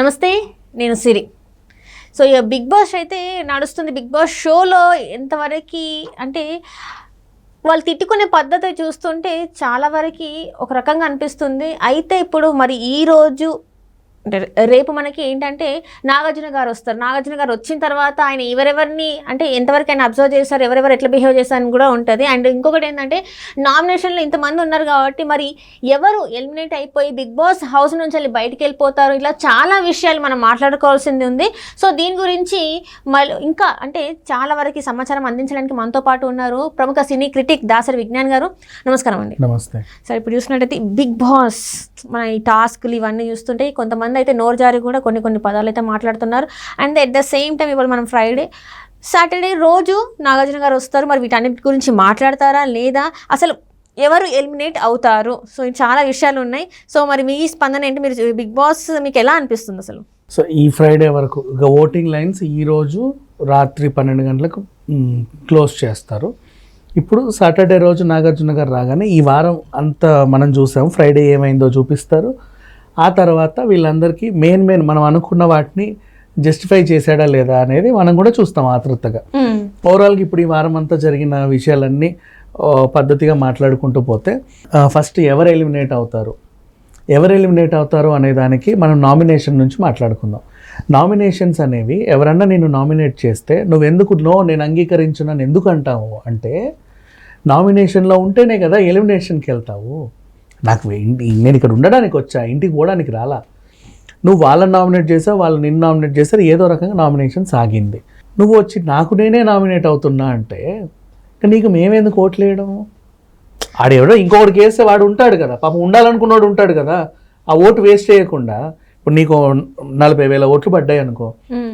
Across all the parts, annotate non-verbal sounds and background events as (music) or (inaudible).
నమస్తే నేను సిరి. సో ఇక బిగ్ బాస్ అయితే నడుస్తుంది. బిగ్ బాస్ షోలో ఎంతవరకు అంటే వాళ్ళు తిట్టుకునే పద్ధతి చూస్తుంటే చాలా వరకు ఒక రకంగా అనిపిస్తుంది. అయితే ఇప్పుడు మరి ఈ రోజు అంటే రేపు మనకి ఏంటంటే నాగార్జున గారు వస్తారు. నాగార్జున గారు వచ్చిన తర్వాత ఆయన ఎవరెవరిని అంటే ఎంతవరకు ఆయన అబ్జర్వ్ చేస్తారు ఎవరెవరు ఎట్లా బిహేవ్ చేస్తారని కూడా ఉంటుంది. అండ్ ఇంకొకటి ఏంటంటే నామినేషన్లో ఇంతమంది ఉన్నారు కాబట్టి మరి ఎవరు ఎలిమినేట్ అయిపోయి బిగ్ బాస్ హౌస్ నుంచి వెళ్ళి బయటికి వెళ్ళిపోతారు? ఇలా చాలా విషయాలు మనం మాట్లాడుకోవాల్సింది ఉంది. సో దీని గురించి మళ్ళీ ఇంకా అంటే చాలా వరకు సమాచారం అందించడానికి మనతో పాటు ఉన్నారు ప్రముఖ సినీ క్రిటిక్ దాసరి విజ్ఞాన్ గారు. నమస్కారం అండి. నమస్తే. సరే ఇప్పుడు చూసినట్టయితే బిగ్ బాస్ మన ఈ టాస్క్లు ఇవన్నీ చూస్తుంటే కొంతమంది అయితే నోరు జారి కూడా కొన్ని కొన్ని పదాలు అయితే మాట్లాడుతున్నారు. And at the same time ఇవాళ మనం ఫ్రైడే సాటర్డే రోజు నాగార్జున గారు వస్తారు. మరి వీటన్నిటి గురించి మాట్లాడతారా లేదా? అసలు ఎవరు ఎలిమినేట్ అవుతారు? సో చాలా విషయాలు ఉన్నాయి. సో మరి మీ స్పందన ఏంటి? మీరు బిగ్ బాస్ మీకు ఎలా అనిపిస్తుంది అసలు? సో ఈ ఫ్రైడే వరకు ఇక ఓటింగ్ లైన్స్ ఈరోజు రాత్రి పన్నెండు గంటలకు క్లోజ్ చేస్తారు. ఇప్పుడు సాటర్డే రోజు నాగార్జున గారు రాగానే ఈ వారం అంతా మనం చూసాం. ఫ్రైడే ఏమైందో చూపిస్తారు. ఆ తర్వాత వీళ్ళందరికీ మెయిన్ మెయిన్ మనం అనుకున్న వాటిని జస్టిఫై చేశాడా లేదా అనేది మనం కూడా చూస్తాం ఆతృతగా ఓవరాల్గా ఇప్పుడు ఈ వారం అంతా జరిగిన విషయాలన్నీ పద్ధతిగా మాట్లాడుకుంటూ పోతే ఫస్ట్ ఎవరు ఎలిమినేట్ అవుతారు? ఎవరు ఎలిమినేట్ అవుతారు అనే దానికి మనం నామినేషన్ నుంచి మాట్లాడుకుందాం. నామినేషన్స్ అనేవి ఎవరన్నా నేను నామినేట్ చేస్తే నువ్వు ఎందుకు నో నేను అంగీకరించున్నాను ఎందుకు అంటావు అంటే నామినేషన్లో ఉంటేనే కదా ఎలిమినేషన్కి వెళ్తావు. నాకు ఇంటి నేను ఇక్కడ ఉండడానికి వచ్చా ఇంటికి పోవడానికి రాలా. నువ్వు వాళ్ళని నామినేట్ చేసావు వాళ్ళు నిన్ను నామినేట్ చేశారు ఏదో రకంగా నామినేషన్ సాగింది. నువ్వు వచ్చి నాకు నేనే నామినేట్ అవుతున్నా అంటే ఇక నీకు మేమెందుకు ఓట్లేయడం ఆడెవడో ఇంకొకటి వేస్తే వాడు ఉంటాడు కదా పాపం ఉండాలనుకున్నాడు ఉంటాడు కదా ఆ ఓటు వేస్ట్ చేయకుండా. ఇప్పుడు నీకు నలభై వేల ఓట్లు పడ్డాయి అనుకో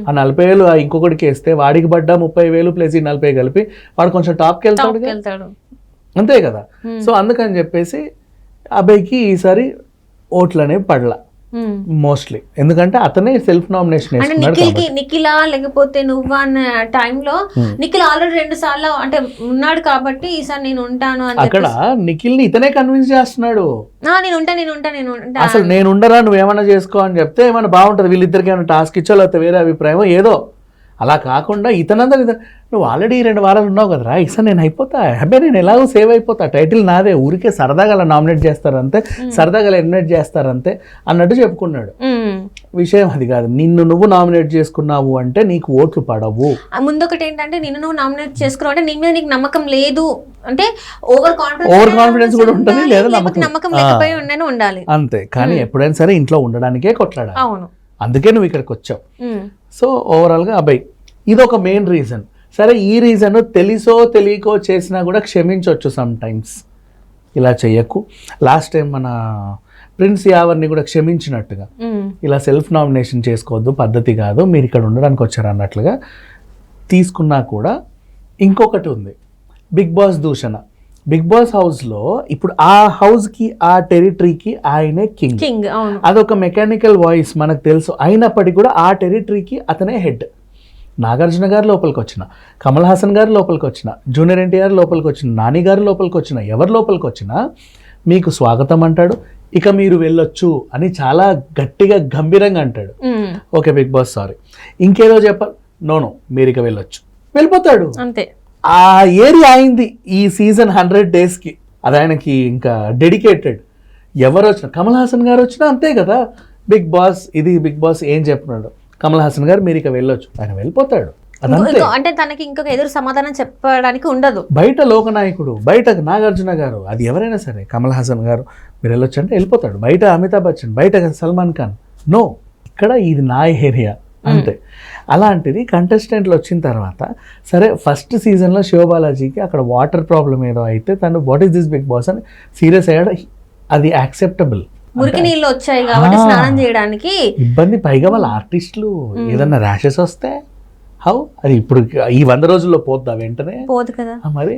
ఆ నలభై వేలు ఆ ఇంకొకటికి వేస్తే వాడికి పడ్డా ముప్పై వేలు ప్లస్ ఈ నలభై కలిపి వాడు కొంచెం టాప్కి. వెళ్తాడు. అంతే కదా. సో అందుకని చెప్పేసి అబ్బాయికి ఈసారి ఓట్లు అనేవి పడలా మోస్ట్లీ ఎందుకంటే అతనే సెల్ఫ్ నామినేషన్ వేసుకున్నాడు నిఖిల్ నిఖిలా లేకపోతే నువ్వా అన్న టైంలో నిఖిల్ ఆల్రెడీ రెండు సార్లు అంటే ఉన్నాడు కాబట్టి ఈసారి నేను ఉంటాను అని అక్కడ నిఖిల్ని ఇతనే కన్విన్స్ చేస్తున్నాడు. నేను ఉంటా నేను ఉంటా నేను ఉంటా. అసలు నేను ఉండరా నువ్వేమన్నా చేసుకో అని చెప్తే ఏమైనా బాగుంటుంది. వీళ్ళిద్దరికి ఏమైనా టాస్క్ ఇచ్చో లేకపోతే వేరే అభిప్రాయం ఏదో. అలా కాకుండా ఇతనందరూ ఇతను నువ్వు ఆల్రెడీ రెండు వారాలు ఉన్నావు కదరా. ఇక నేను అయిపోతా. అబ్బాయి నేను ఎలాగో సేవ్ అయిపోతా. టైటిల్ నాదే. ఊరికే సరదాగా అలా నామినేట్ చేస్తారంతే. సరదాగా ఎలిమినేట్ చేస్తారంతే అన్నట్టు చెప్పుకున్నాడు. విషయం అది కాదు. నిన్ను నువ్వు నామినేట్ చేసుకున్నావు అంటే నీకు ఓట్లు పడవు. ఆ ముందొకటి ఏంటంటే నిన్ను నువ్వు నామినేట్ చేసుకున్నావు అంటే నీ మీద నీకు నమ్మకం లేదు. అంటే ఓవర్ కాన్ఫిడెన్స్ Over confidence కూడా ఉంటుంది, లేదా నమ్మకం. నమ్మకం లేకపోయి ఉండని ఉండాలి. అంతే. కానీ ఎప్పుడైనా సరే ఇంట్లో ఉండడానికే కొట్లాడాలి. అవును. అందుకే నువ్వు ఇక్కడికి వచ్చావు. సో ఓవరాల్గా అబ్బాయి ఇది ఒక మెయిన్ రీజన్ సరే ఈ రీజన్ తెలిసో తెలియకో చేసినా కూడా క్షమించవచ్చు సమ్ టైమ్స్ ఇలా చెయ్యకు. లాస్ట్ టైం మన ప్రిన్స్ యావర్ని కూడా క్షమించినట్టుగా. ఉమ్. ఇలా సెల్ఫ్ నామినేషన్ చేసుకోవద్దు పద్ధతి కాదు మీరు ఇక్కడ ఉండడానికి వచ్చారు అన్నట్లుగా తీసుకున్నా కూడా ఇంకొకటి ఉంది. బిగ్ బాస్ దూషణ. బిగ్ బాస్ హౌస్లో ఇప్పుడు ఆ హౌస్కి ఆ టెరిటరీకి ఆయనే కింగ్. కింగ్ అదొక మెకానికల్ వాయిస్ మనకు తెలుసు. అయినప్పటికీ కూడా ఆ టెరిటరీకి అతనే హెడ్. నాగార్జున గారు లోపలికి వచ్చిన కమల్ హాసన్ గారు లోపలికి వచ్చిన జూనియర్ ఎన్టీఆర్ లోపలికి వచ్చిన నాని గారు లోపలికి వచ్చిన ఎవరు లోపలికి వచ్చినా మీకు స్వాగతం అంటాడు. ఇక మీరు వెళ్ళొచ్చు అని చాలా గట్టిగా గంభీరంగా అంటాడు. Okay big boss sorry. ఇంకేదో చెప్పాలి. నోను మీరు ఇక వెళ్ళొచ్చు. వెళ్ళిపోతాడు. అంతే. ఆ ఏరియా అయింది ఈ సీజన్ హండ్రెడ్ డేస్కి. అది ఆయనకి ఇంకా డెడికేటెడ్. ఎవరు వచ్చినా కమల్ హాసన్ గారు వచ్చినా అంతే కదా. బిగ్ బాస్ ఇది బిగ్ బాస్ ఏం చెప్తున్నాడు కమల్ హాసన్ గారు మీరు ఇక వెళ్ళొచ్చు. ఆయన వెళ్ళిపోతాడు. అంటే తనకి ఇంకొక ఎదురు సమాధానం చెప్పడానికి ఉండదు. బయట లోకనాయకుడు బయట నాగార్జున గారు అది ఎవరైనా సరే కమల్ హాసన్ గారు మీరు వెళ్ళొచ్చు అంటే వెళ్ళిపోతాడు. బయట అమితాబ్ బచ్చన్ బయట సల్మాన్ ఖాన్. నో ఇక్కడ ఇది నా ఏరియా. అంతే. అలాంటిది కంటెస్టెంట్లు వచ్చిన తర్వాత సరే ఫస్ట్ సీజన్లో శివబాలాజీకి అక్కడ వాటర్ ప్రాబ్లం ఏదో అయితే తను what is this big boss అని సీరియస్ అయ్యాడు. అది యాక్సెప్టబుల్ మురికి నీళ్ళు వచ్చాయి కాబట్టి. స్నానం చేయడానికి ఇబ్బంది. పైగా వాళ్ళ ఆర్టిస్టులు ఏదన్నా ర్యాషెస్ వస్తే హౌ అది ఇప్పుడు ఈ వంద రోజుల్లో పోద్దా వెంటనే? పోదు కదా. మరి?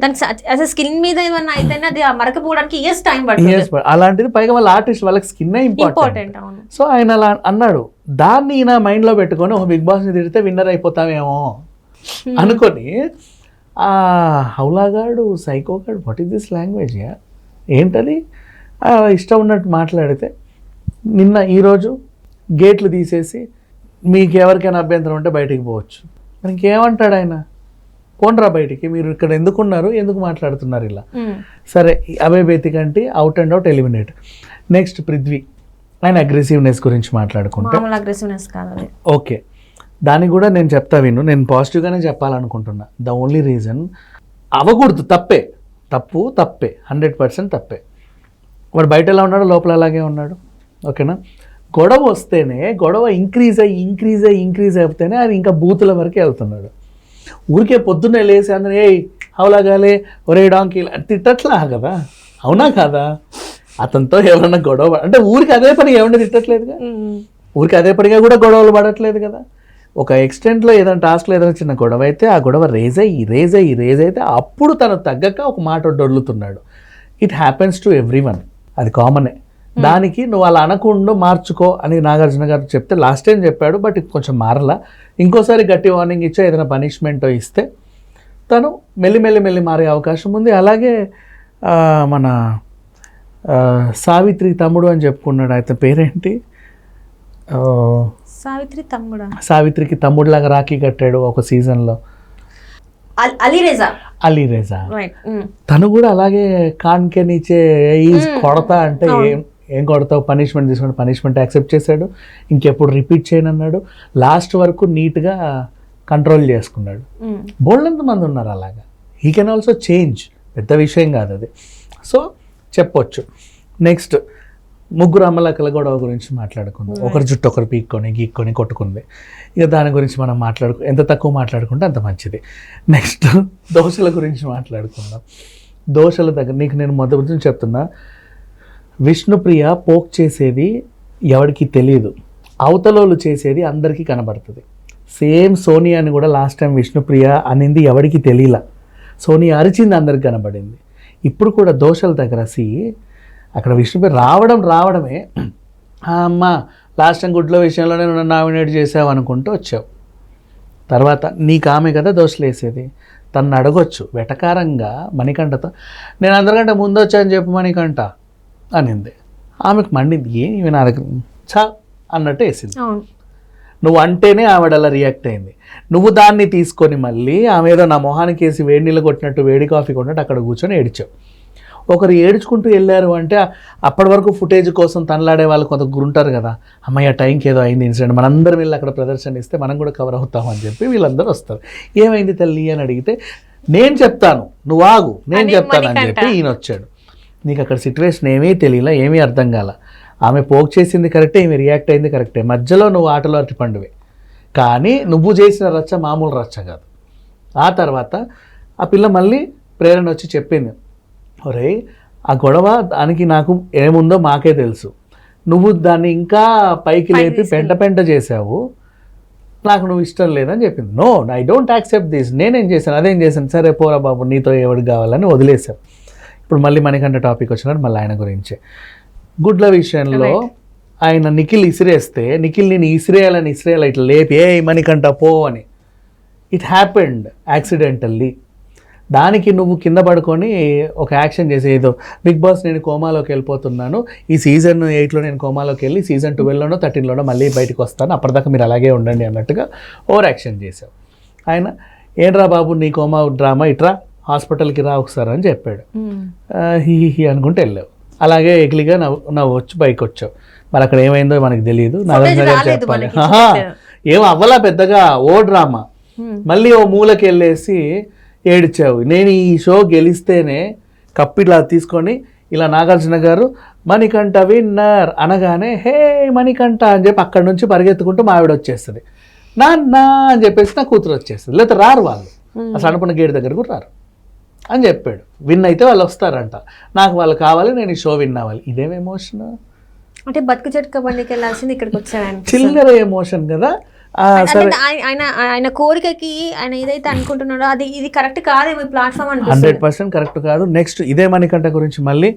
స్కిన్ మీద ఏమన్నా అయితేనే అది మరకపోవడానికి ఇయర్స్ టైం పడుతుంది. అలాంటిది పైగా వాళ్ళ ఆర్టిస్ట్ వాళ్ళకి స్కిన్ ఇంపార్టెంట్ సో ఆయన అలా అన్నాడు దాన్ని ఈయన మైండ్లో పెట్టుకొని ఒక బిగ్ బాస్ని తిడితే విన్నర్ అయిపోతామేమో అనుకొని ఆ హౌలాగాడు సైకోగాడు వాట్ ఈస్ దిస్ లాంగ్వేజ్ ఏంటది? ఇష్టం ఉన్నట్టు మాట్లాడితే నిన్న ఈరోజు గేట్లు తీసేసి మీకు ఎవరికైనా అభ్యంతరం ఉంటే బయటికి పోవచ్చు. మరి ఇంకేమంటాడు ఆయన పోండ్రా బయటికి మీరు ఇక్కడ ఎందుకున్నారు ఎందుకు మాట్లాడుతున్నారు ఇలా. సరే Abhay Bethikanti out and out eliminate next Prithvi. ఆయన అగ్రెసివ్నెస్ గురించి మాట్లాడుకుంటే. అగ్రెసివ్నెస్ కాదు ఓకే. దానికి కూడా నేను చెప్తా విను. నేను పాజిటివ్గానే చెప్పాలనుకుంటున్నా. ద ఓన్లీ రీజన్ అవ్వకూడదు తప్పే. తప్పు తప్పే. హండ్రెడ్ పర్సెంట్ తప్పే. వాడు బయట ఎలా ఉన్నాడు లోపల అలాగే ఉన్నాడు. ఓకేనా? గొడవ వస్తేనే గొడవ ఇంక్రీజ్ అయ్యి ఇంక్రీజ్ అయ్యి ఇంక్రీజ్ అయితేనే అది ఇంకా బూతుల వరకే వెళ్తున్నాడు. ఊరికే పొద్దున్నే లేసి అందరూ ఏ హౌలాగాలే ఒరే డాంకీ తిట్టట్లా కదా? అవునా కాదా? అతనితో ఎవరన్నా గొడవ అంటే ఊరికి అదే పని ఎవరిని తిట్టట్లేదుగా. ఊరికి అదే పనిగా కూడా గొడవలు పడట్లేదు కదా? ఒక ఎక్స్టెంట్లో ఏదైనా టాస్క్లో ఏదైనా చిన్న గొడవ అయితే ఆ గొడవ రేజ్ అయ్యి రేజ్ అయ్యి రేజ్ అయితే అప్పుడు తను తగ్గక ఒక మాట డొల్లుతున్నాడు it happens to everyone అది కామనే దానికి నువ్వు అలా అనకుండా మార్చుకో అని నాగార్జున గారు చెప్తే లాస్ట్ టైం చెప్పాడు బట్ కొంచెం మారలా. ఇంకోసారి గట్టి వార్నింగ్ ఇచ్చా ఏదైనా పనిష్మెంట్ ఇస్తే తను మెల్లి మెల్లి మెల్లి మారే అవకాశం ఉంది. అలాగే మన సావిత్రి తమ్ముడు అని చెప్పుకున్నాడు అయితే పేరేంటి? సావిత్రి తమ్ముడా? సావిత్రికి తమ్ముడిలాగా రాఖీ కట్టాడు ఒక సీజన్లో అల్- అలీరేజా? అలీ రేజా రైట్ తను కూడా అలాగే కాన్కే నీచే ఈ కొడతా అంటే ఏం ఏం కొడతావు? పనిష్మెంట్ తీసుకుని పనిష్మెంట్ యాక్సెప్ట్ చేశాడు. ఇంకెప్పుడు రిపీట్ చేయను అన్నాడు. లాస్ట్ వరకు నీట్గా కంట్రోల్ చేసుకున్నాడు. బోల్డంత మంది ఉన్నారు అలాగా? హీ కెన్ ఆల్సో చేంజ్ పెద్ద విషయం కాదు అది. సో చెప్పొచ్చు. నెక్స్ట్ ముగ్గురు అమ్మలక్కల గొడవ గురించి మాట్లాడుకుందాం. ఒకరి జుట్టు ఒకరు పీక్కొని గీక్కొని కొట్టుకుంది. ఇక దాని గురించి మనం మాట్లాడుకు ఎంత తక్కువ మాట్లాడుకుంటే అంత మంచిది. నెక్స్ట్ దోశల గురించి మాట్లాడుకుందాం. దోశల దగ్గర నీకు నేను మొదటి నుంచి చెప్తున్నా. విష్ణుప్రియ పోక్ చేసేది ఎవరికి తెలియదు అవతలోళ్ళు చేసేది అందరికీ కనబడుతుంది. సేమ్ సోనియా అని కూడా లాస్ట్ టైం విష్ణుప్రియ అనింది ఎవరికి తెలియలా సోనియా అరిచింది అందరికి కనబడింది. ఇప్పుడు కూడా దోశల దగ్గర సి అక్కడ విష్ణుప్రియ రావడం రావడమే. అమ్మ లాస్ట్ టైం గుడ్ల విషయంలోనే నన్ను నామినేట్ చేసావు అనుకుంటూ వచ్చావు. తర్వాత నీకు ఆమె కదా దోశలు వేసేది. తను అడగొచ్చు వెటకారంగా మణికంఠతో నేను అందరికంటే ముందు వచ్చాను చెప్పు మణికంఠ. అనింది. ఆమెకు మండింది ఏ ఇవి నా దగ్గర చా అన్నట్టు వేసింది. నువ్వు అంటేనే ఆవిడ అలా రియాక్ట్ అయింది. నువ్వు దాన్ని తీసుకొని మళ్ళీ ఆమె ఏదో నా మొహానికి వేసి వేడి నీళ్ళు కొట్టినట్టు వేడి కాఫీ కొట్టినట్టు అక్కడ కూర్చొని ఏడ్చావు. ఒకరు ఏడ్చుకుంటూ వెళ్ళారు అంటే అప్పటి వరకు ఫుటేజ్ కోసం తనలాడే వాళ్ళు కొంత ఉంటారు కదా. అమ్మాయి ఆ టైంకి ఏదో అయింది ఇన్సిడెంట్ మనందరం వెళ్ళి అక్కడ ప్రదర్శన ఇస్తే మనం కూడా కవర్ అవుతామని చెప్పి వీళ్ళందరూ వస్తారు. ఏమైంది తల్లి? అని అడిగితే నేను చెప్తాను. నువ్వు ఆగు. నేను చెప్తాను అని. చెప్పి ఈయన వచ్చాడు. నీకు అక్కడ సిచ్యువేషన్ ఏమీ తెలియలా ఏమీ అర్థం కాల. ఆమె పోక్ చేసింది కరెక్టే ఈమె రియాక్ట్ అయింది కరెక్టే. మధ్యలో నువ్వు ఆటలో అరటి పండువే. కానీ నువ్వు చేసిన రచ్చ మామూలు రచ్చ కాదు. ఆ తర్వాత ఆ పిల్ల మళ్ళీ ప్రేరణ వచ్చి చెప్పింది. ఒరే ఆ గొడవ దానికి నాకు ఏముందో మాకే తెలుసు. నువ్వు దాన్ని ఇంకా పైకి లేపి పెంట పెంట చేసావు నాకు నువ్వు ఇష్టం లేదని చెప్పింది. No I don't accept this నేనేం చేశాను? అదేం చేశాను? సరే పోరా బాబు నీతో ఎవరికి కావాలని వదిలేసాం ఇప్పుడు మళ్ళీ మణికంఠ టాపిక్ వచ్చినట్టు మళ్ళీ ఆయన గురించే. గుడ్ల విషయంలో ఆయన నిఖిల్ ఇసిరేస్తే నిఖిల్ నేను ఇసిరేయాలని ఇసిరేయాలి? ఇట్లా లేపి ఏ మణికంఠ పో అని. ఇట్ హ్యాపెండ్ యాక్సిడెంటల్లీ దానికి నువ్వు కింద పడుకొని ఒక యాక్షన్ చేసి ఏదో బిగ్ బాస్ నేను కోమాలోకి వెళ్ళిపోతున్నాను. ఈ సీజన్ ఎయిట్లో నేను కోమాలోకి వెళ్ళి సీజన్ ట్వెల్వ్లోనో థర్టీన్లోనో మళ్ళీ బయటకు వస్తాను. అప్పటిదాకా మీరు అలాగే ఉండండి అన్నట్టుగా ఓవర్ యాక్షన్ చేసావు ఆయన ఏంట్రా బాబు నీ కోమా డ్రామా? ఇట్రా? హాస్పిటల్కి రా ఒకసారి అని చెప్పాడు. హీ అనుకుంటూ వెళ్ళావు. అలాగే ఎగిలిగా నవ్వు నవ్వు వచ్చి బైక్ వచ్చావు మరి అక్కడ ఏమైందో మనకి తెలియదు. గారు రాలేదు చెప్పాలి. ఏం అవ్వలా పెద్దగా ఓ డ్రామా. మళ్ళీ ఓ మూలకి వెళ్ళేసి ఏడ్చావు. నేను ఈ షో గెలిస్తేనే కప్పు ఇలా తీసుకొని ఇలా నాగార్జున గారు మణికంఠ విన్నర్ అనగానే హే మణికంఠ అని చెప్పి అక్కడి నుంచి పరిగెత్తుకుంటూ మా ఆవిడ వచ్చేస్తుంది. నాన్న అని చెప్పేసి నా కూతురు వచ్చేస్తుంది. లేకపోతే రారు వాళ్ళు. అసలు అనుకున్న గేట్ దగ్గర కూడా రారు. అని చెప్పాడు. విన్ అయితే వాళ్ళు వస్తారంట. నాకు వాళ్ళు కావాలి నేను ఈ షో విన్ అవ్వాలి. ఇదేం ఎమోషన్ అంటే బతుకు చెట్క బండికి వెళ్ళాల్సింది ఇక్కడికి వచ్చాడు చిల్లర ఎమోషన్ కదా? అంటే ఆయన ఆయన కోరికకి ఆయన ఏదైతే అనుకుంటున్నాడో అది ఇది కరెక్ట్ కాదేమో ఈ ప్లాట్ఫామ్ హండ్రెడ్ అనిపిస్తుంది. పర్సెంట్ కరెక్ట్ కాదు. నెక్స్ట్ ఇదే మణికంఠ గురించి మళ్ళీ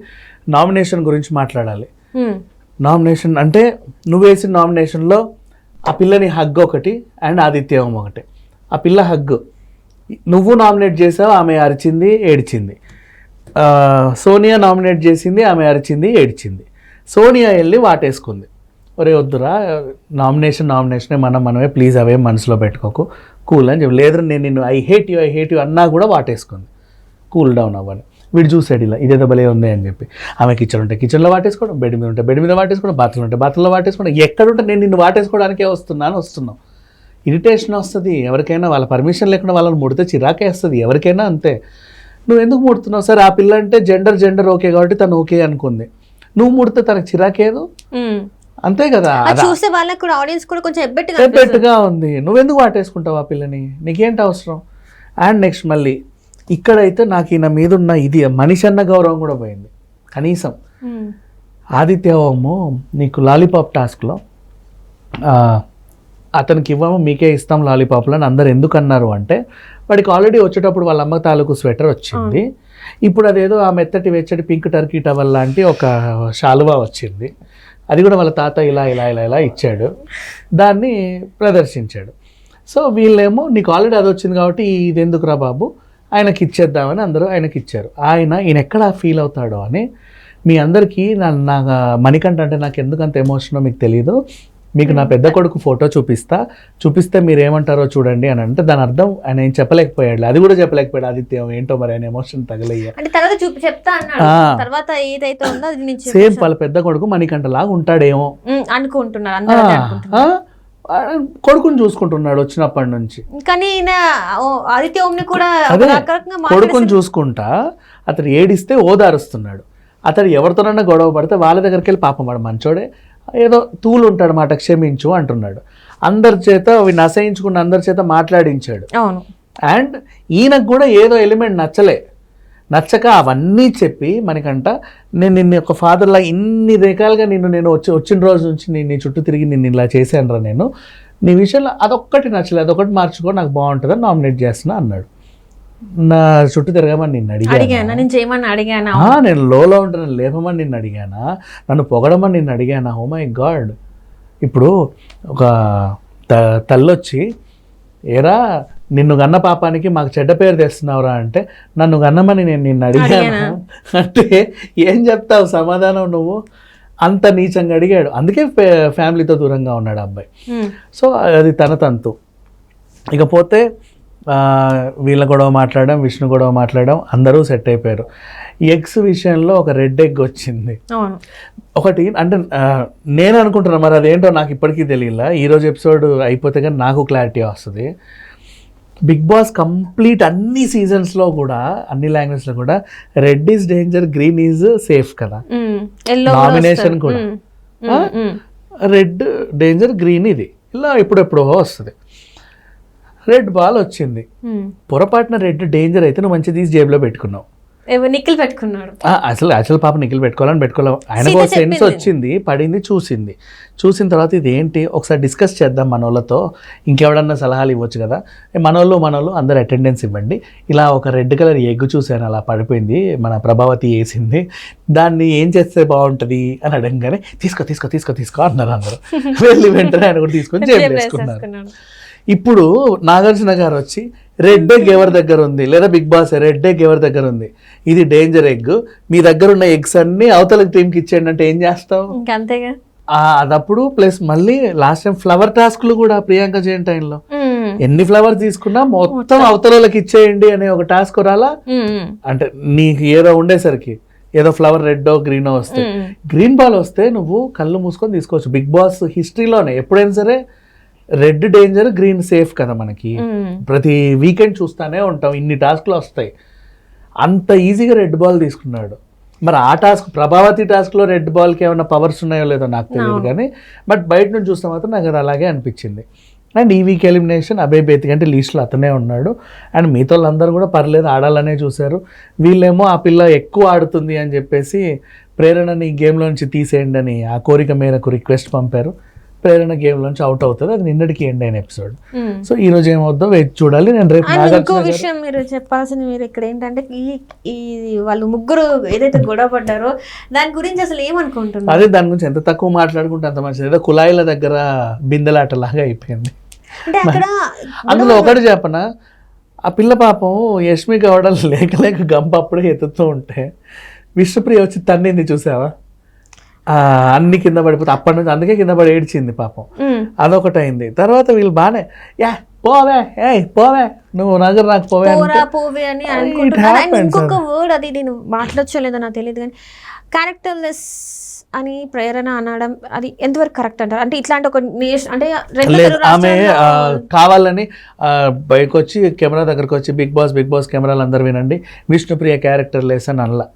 నామినేషన్ గురించి మాట్లాడాలి. నామినేషన్ అంటే నువ్వు వేసిన నామినేషన్లో ఆ పిల్లని హగ్ ఒకటి అండ్ ఆదిత్యం ఒకటి. ఆ పిల్ల హగ్. నువ్వు నామినేట్ చేసావు ఆమె అరిచింది ఏడ్చింది. సోనియా నామినేట్ చేసింది ఆమె అరిచింది ఏడ్చింది. సోనియా వెళ్ళి వాటేసుకుంది. ఒరే వద్దురా నామినేషన్ నామినేషనే మనం మనమే ప్లీజ్ అవే మనసులో పెట్టుకోకు. కూల్ అని చెప్పి లేదు నేను నిన్ను I hate you I hate you అన్నా కూడా వాటేసుకుంది. కూల్ డౌన్ అవ్వని వీడు చూసాడు ఇలా ఇదేదో భలే ఉంది అని చెప్పి. ఆమె కిచెన్ ఉంటే కిచెన్లో వాటేసుకోవడం బెడ్ మీద ఉంటే బెడ్ మీద వాటేసుకోవడం బాత్రూమ్ ఉంటే బాత్రూంలో వాటేసుకోవడం ఎక్కడుంటే నేను నిన్ను వాటేసుకోవడానికే వస్తున్నాను వస్తున్నాం. ఇరిటేషన్ వస్తుంది. ఎవరికైనా వాళ్ళ పర్మిషన్ లేకుండా వాళ్ళని ముడితే చిరాకే వస్తుంది. ఎవరికైనా అంతే. నువ్వు ఎందుకు ముడుతున్నావు సరే? ఆ పిల్ల అంటే జెండర్ జెండర్ ఓకే కాబట్టి తను ఓకే అనుకుంది. నువ్వు ముడితే తనకు చిరాకేదు. అంతే కదా. చూసే వాళ్ళకి కూడా ఆడియన్స్ కూడా కొంచెం ఎబ్బెట్టుగా ఉంది. నువ్వెందుకు వాటేసుకుంటావు ఆ పిల్లని? నీకేంటి అవసరం? అండ్ నెక్స్ట్ మళ్ళీ ఇక్కడైతే నాకు ఈయన మీద ఉన్న ఇది మనిషి అన్న గౌరవం కూడా పోయింది. కనీసం. ఆదిత్య ఓము నీకు లాలీపాప్ టాస్క్లో అతనికి ఇవ్వము మీకే ఇస్తాం లాలీపాప్లు అని అందరు ఎందుకు అన్నారు అంటే వాడికి ఆల్రెడీ వచ్చేటప్పుడు వాళ్ళ అమ్మ తాలూకు స్వెటర్ వచ్చింది. ఇప్పుడు అదేదో ఆ మెత్తటి వెచ్చటి పింక్ టర్కీ టవల్ లాంటి ఒక శాలువా వచ్చింది. అది కూడా వాళ్ళ తాత ఇలా ఇలా ఇలా ఇలా ఇచ్చాడు. దాన్ని ప్రదర్శించాడు. సో వీళ్ళేమో నీకు ఆల్రెడీ అది వచ్చింది కాబట్టి ఇది ఎందుకురా బాబు? ఆయనకి ఇచ్చేద్దామని అందరూ ఆయనకి ఇచ్చారు. ఆయన ఈయన ఎక్కడ ఫీల్ అవుతాడో అని మీ అందరికీ నా నా మణికంఠ అంటే నాకు ఎందుకంత ఎమోషనో మీకు తెలియదు మీకు నా పెద్ద కొడుకు ఫోటో చూపిస్తా. చూపిస్తే మీరు ఏమంటారో చూడండి అని అంటే దాని అర్థం ఆయన ఏం చెప్పలేకపోయాడు అది కూడా చెప్పలేకపోయాడు ఆదిత్య. ఏంటో మరి ఆయన ఎమోషన్ తగలయ్యా. సేమ్ వాళ్ళ పెద్ద కొడుకు మణికంఠ లాగా ఉంటాడేమో అనుకుంటున్నారు. కొడుకుని చూసుకుంటున్నాడు వచ్చినప్పటి నుంచి. కానీ ఆదిత్య ఓంని కూడా కొడుకుని చూసుకుంటా అతడు ఏడిస్తే ఓదారుస్తున్నాడు. అతడు ఎవరితోనన్నా గొడవ పడితే వాళ్ళ దగ్గరికి వెళ్ళి పాపం వాడు మంచోడే. ఏదో తూలు ఉంటాడు మాట క్షమించు అంటున్నాడు. అందరి చేత అవి నశయించుకున్న అందరి చేత మాట్లాడించాడు. అవును. అండ్ ఈయనకు కూడా ఏదో ఎలిమెంట్ నచ్చలే. నచ్చక అవన్నీ చెప్పి మనకంట నేను నిన్ను ఒక ఫాదర్లా ఇన్ని రకాలుగా నిన్ను నేను వచ్చి వచ్చిన రోజు నుంచి నేను నీ చుట్టూ తిరిగి నిన్ను ఇలా చేశాను రా నేను నీ విషయంలో అదొక్కటి నచ్చలేదు అదొకటి మార్చుకో నాకు బాగుంటుందని నామినేట్ చేస్తున్నా అన్నాడు. నా చుట్టూ తిరగమని నిన్ను అడిగానా? నేను చేయమని అడిగానా? నేను లోలో ఉంటాను లేపమని నిన్ను అడిగానా? నన్ను పొగడమని నిన్ను అడిగానా? హో మై గాడ్ ఇప్పుడు ఒక త తల్లొచ్చి ఏరా నిన్ను గన్న పాపానికి మాకు చెడ్డ పేరు తెస్తున్నావురా అంటే నన్ను గన్నమని నేను నిన్ను అడిగాను? అంటే ఏం చెప్తావు సమాధానం నువ్వు? అంత నీచంగా అడిగాడు. అందుకే ఫ్యామిలీతో దూరంగా ఉన్నాడు అబ్బాయి. సో అది తన తంతు. ఇకపోతే వీళ్ళ గొడవ మాట్లాడడం విష్ణు గొడవ మాట్లాడడం అందరూ సెట్ అయిపోయారు. ఎగ్స్ విషయంలో ఒక రెడ్ ఎగ్ వచ్చింది. ఒకటి అంటే నేను అనుకుంటున్నా మరి అదేంటో నాకు ఇప్పటికీ తెలియలా. ఈరోజు ఎపిసోడ్ అయిపోతే కానీ నాకు క్లారిటీ వస్తుంది. బిగ్ బాస్ కంప్లీట్ అన్ని సీజన్స్లో కూడా అన్ని లాంగ్వేజ్లో కూడా red is danger green is safe కదా. Nomination కూడా. రెడ్ డేంజర్ గ్రీన్ ఇది. ఇలా ఎప్పుడెప్పుడో వస్తుంది. రెడ్ బాల్ వచ్చింది. పొరపాటున రెడ్ డేంజర్ అయితే నువ్వు మంచి తీసి జేబులో పెట్టుకున్నావు. నిక్కులు పెట్టుకున్నాడు అసలు యాక్చువల్ పాప నిఖిల్ పెట్టుకోవాలని పెట్టుకోవాలి ఒక సెన్స్. వచ్చింది పడింది చూసింది. చూసిన తర్వాత ఇది ఏంటి ఒకసారి డిస్కస్ చేద్దాం మన వాళ్ళతో ఇంకెవడన్నా సలహాలు ఇవ్వచ్చు కదా? మనోళ్ళు మనోళ్ళు అందరు అటెండెన్స్ ఇవ్వండి. ఇలా ఒక రెడ్ కలర్ ఎగ్ చూశాను అలా పడిపోయింది మన ప్రభావతి వేసింది. దాన్ని ఏం చేస్తే బాగుంటుంది అని అడగగానే తీసుకో తీసుకో తీసుకో తీసుకో అన్నారు అందరూ. (laughs) వెళ్ళి వెంటనే ఆయన కూడా తీసుకొని వేసేసుకున్నాడు. ఇప్పుడు నాగార్జున గారు వచ్చి రెడ్ ఎగ్ ఎవరి దగ్గర ఉంది? లేదా బిగ్ బాస్ రెడ్ ఎగ్ ఎవరి దగ్గర ఉంది? ఇది డేంజర్ ఎగ్. మీ దగ్గర ఉన్న ఎగ్స్ అన్ని అవతల టీంకి ఇచ్చేయండి అంటే ఏం చేస్తావు? అంతేగా ఆ, అదప్పుడు ప్లస్ మళ్ళీ లాస్ట్ టైం ఫ్లవర్ టాస్క్లు కూడా ప్రియాంక జైన్ టైంలో. ఎన్ని ఫ్లవర్స్ తీసుకున్నా మొత్తం అవతల వాళ్ళకి ఇచ్చేయండి అనే ఒక టాస్క్ రాలా? అంటే నీకు ఏదో ఉండేసరికి ఏదో ఫ్లవర్ రెడ్డో గ్రీనో వస్తే. గ్రీన్ బాల్ వస్తే నువ్వు కళ్ళు మూసుకొని తీసుకోవచ్చు. బిగ్ బాస్ హిస్టరీలోనే ఎప్పుడైనా సరే రెడ్ డేంజర్ గ్రీన్ సేఫ్ కదా మనకి. ప్రతి వీకెండ్ చూస్తానే ఉంటాం ఇన్ని టాస్క్లు వస్తాయి. అంత ఈజీగా రెడ్ బాల్ తీసుకున్నాడు. మరి ఆ టాస్క్ ప్రభావతి టాస్క్లో రెడ్ బాల్కి ఏమైనా పవర్స్ ఉన్నాయో లేదో నాకు తెలియదు కానీ బట్ బయట నుంచి చూస్తే మాత్రం నాకు అది అలాగే అనిపించింది. అండ్ ఈ వీక్ ఎలిమినేషన్ అభయ్ బేతిక్ అంటే లీస్ట్లో అతనే ఉన్నాడు. అండ్ మిగతా వాళ్ళందరూ కూడా పర్లేదు ఆడాలనే చూశారు. వీళ్ళేమో ఆ పిల్ల ఎక్కువ ఆడుతుంది అని చెప్పేసి ప్రేరణని గేమ్లో నుంచి తీసేయండి అని ఆ కోరిక మేరకు రిక్వెస్ట్ పంపారు. ప్రేరణ గేమ్లోంచి అవుట్ అవుతుంది. అది నిన్నటికి ఎండ్ అయిన ఎపిసోడ్. సో ఈ రోజు ఏమవుద్దో వెయిట్ చూడాలి. నేను రేపు ఇంకో విషయం మీరు చెప్పాల్సింది మీరు ఇక్కడ ఏంటంటే ఈ ఈ వాళ్ళు ముగ్గురు ఏదైతే గొడవ పడ్డారో దాని గురించి అసలు ఏమనుకుంటున్నారు? అదే దాని గురించి ఎంత తక్కువ మాట్లాడుకుంటే అంత మంచిది. ఏదో కుళాయిల దగ్గర బిందెలాటలాగా అయిపోయింది. అంటే అక్కడ అందులో ఒకటి చెప్పన? ఆ పిల్ల పాపం యష్మి గౌడ లేక లేక గంప అప్పుడే ఎత్తుతూ ఉంటే విష్ణుప్రియ వచ్చి తన్నింది చూసావా? అన్ని కింద పడిపోతే అప్పటి నుంచి అందుకే కింద పడి ఏడ్చింది పాపం. అదొకటి అయింది తర్వాత వీళ్ళు బాగానే యా పోవే ఏయ్ పోవే నువ్వు నగరు నాకు పోవే పోవే అని అనుకుంటున్నాను. ఇంకొక వర్డ్ అది నేను మాట్లాడచ్చలేదో నాకు తెలియదు కానీ క్యారెక్టర్లెస్ అని ప్రేరణ అనడం అది ఎంతవరకు కరెక్ట్ అంటారు? అంటే ఇట్లాంటి ఒక అంటే ఆమె కావాలని బయటకు వచ్చి కెమెరా దగ్గరకు వచ్చి బిగ్ బాస్ బిగ్ బాస్ కెమెరాలు అందరు వినండి విష్ణుప్రియ క్యారెక్టర్ లెస్ అని అనలా.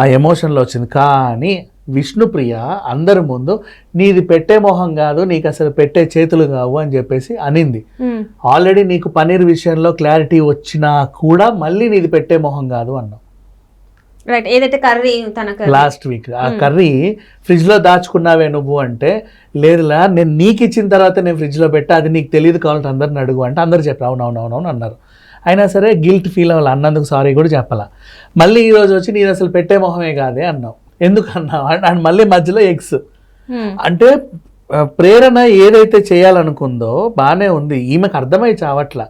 ఆ ఎమోషన్లో వచ్చింది. కానీ విష్ణుప్రియ అందరి ముందు నీది పెట్టే మొహం కాదు నీకు అసలు పెట్టే చేతులు కావు అని చెప్పేసి అనింది. ఆల్రెడీ నీకు పన్నీర్ విషయంలో క్లారిటీ వచ్చినా కూడా మళ్ళీ నీది పెట్టే మొహం కాదు అన్నావు రైట్. ఏదైతే కర్రీ తనకు లాస్ట్ వీక్. ఆ కర్రీ ఫ్రిడ్జ్లో దాచుకున్నావే నువ్వు అంటే లేదులా నేను నీకు ఇచ్చిన తర్వాత నేను ఫ్రిడ్జ్లో పెట్టా అది నీకు తెలియదు కావాలంటే అందరిని అడుగు అంటే అందరు చెప్పారు అవును అవును అవును అవును అన్నారు. అయినా సరే గిల్ట్ ఫీల్ అవ్వాలి అన్నందుకు సారీ కూడా చెప్పాలా. మళ్ళీ ఈ రోజు వచ్చి నేను అసలు పెట్టే మొహమే కాదే అన్నావు ఎందుకు అన్నావు అండ్ మళ్ళీ మధ్యలో ఎగ్స్. అంటే ప్రేరణ ఏదైతే చేయాలనుకుందో బాగానే ఉంది. ఈమెకు అర్థమై చావట్ల.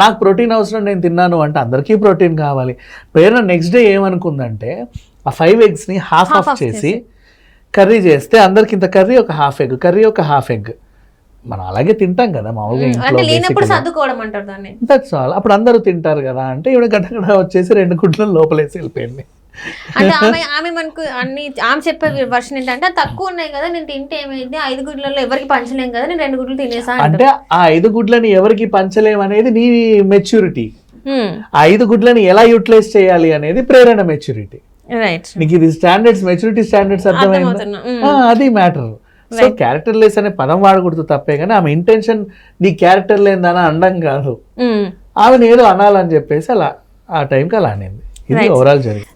నాకు ప్రోటీన్ అవసరం నేను తిన్నాను అంటే అందరికీ ప్రోటీన్ కావాలి. ప్రేరణ నెక్స్ట్ డే ఏమనుకుందంటే ఆ ఫైవ్ ఎగ్స్ని హాఫ్ ఆఫ్ చేసి కర్రీ చేస్తే అందరికి ఇంత కర్రీ ఒక హాఫ్ ఎగ్ కర్రీ ఒక హాఫ్ ఎగ్ మనం అలాగే తింటాం కదా మామూలుగా ఇంట్లో దట్స్ ఆల్ అప్పుడు అందరూ తింటారు కదా అంటే ఇవిడ గడ్డ వచ్చేసి రెండు గుడ్లను లోపలేసి వెళ్ళిపోయింది. అంటే ఆమె ఆమె మనకు అన్ని ఆమె చెప్పే వర్షన్ ఏంటంటే తక్కువ ఉన్నాయి కదా నేను తింటే ఏమైంది? ఐదు గుడ్లలో ఎవరికి పంచలేం కదా నేను రెండు గుడ్లు తినేసా అంటే ఆ ఐదు గుడ్లని ఎవరికి పంచలేమనేది నీ మెచ్యూరిటీ ఆ ఐదు గుడ్లని ఎలా యూటిలైజ్ చేయాలి అనేది ప్రేరణ మెచ్యూరిటీ రైట్ నీకు ఇది స్టాండర్డ్స్ మెచ్యూరిటీ స్టాండర్డ్స్ అర్థమైందా? అది మ్యాటర్ సో క్యారెక్టర్ లెస్ అనే పదం వాడకూడదు తప్పే కానీ ఆమె ఇంటెన్షన్ నీ క్యారెక్టర్ లేదని అనడం కాదు. ఆమెను ఏదో అనాలని చెప్పేసి అలా ఆ టైంకి అలా అనేది. ఇది ఓవరాల్ జరిగింది.